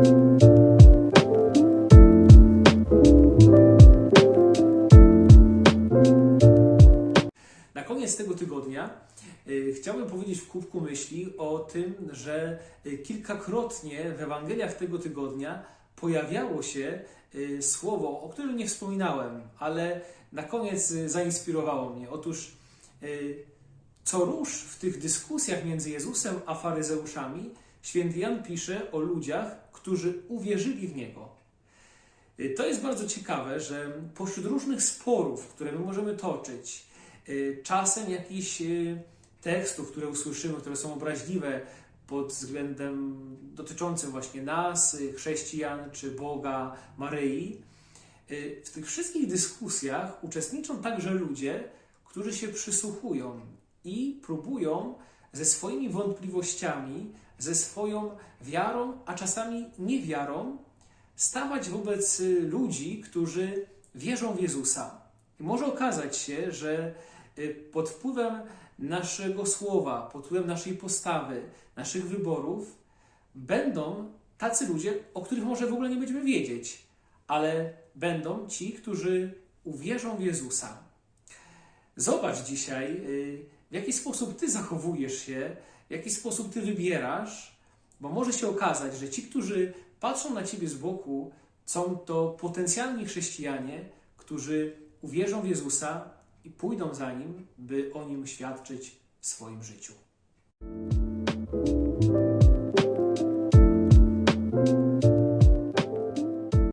Na koniec tego tygodnia y, chciałbym powiedzieć w kubku myśli o tym, że y, kilkakrotnie w Ewangeliach tego tygodnia pojawiało się y, słowo, o którym nie wspominałem, ale na koniec zainspirowało mnie. Otóż, co róż w tych dyskusjach między Jezusem a faryzeuszami, święty Jan pisze o ludziach, którzy uwierzyli w Niego. Y, To jest bardzo ciekawe, że pośród różnych sporów, które my możemy toczyć, y, czasem jakichś y, tekstów, które usłyszymy, które są obraźliwe pod względem dotyczącym właśnie nas, chrześcijan czy Boga, Maryi, w tych wszystkich dyskusjach uczestniczą także ludzie, którzy się przysłuchują i próbują ze swoimi wątpliwościami, ze swoją wiarą, a czasami niewiarą, stawać wobec y, ludzi, którzy wierzą w Jezusa. I może okazać się, że y, pod wpływem naszego słowa, pod wpływem naszej postawy, naszych wyborów, będą tacy ludzie, o których może w ogóle nie będziemy wiedzieć, ale będą ci, którzy uwierzą w Jezusa. Zobacz dzisiaj, y, w jaki sposób ty zachowujesz się, w jaki sposób ty wybierasz, bo może się okazać, że ci, którzy patrzą na ciebie z boku, są to potencjalni chrześcijanie, którzy uwierzą w Jezusa i pójdą za nim, by o nim świadczyć w swoim życiu.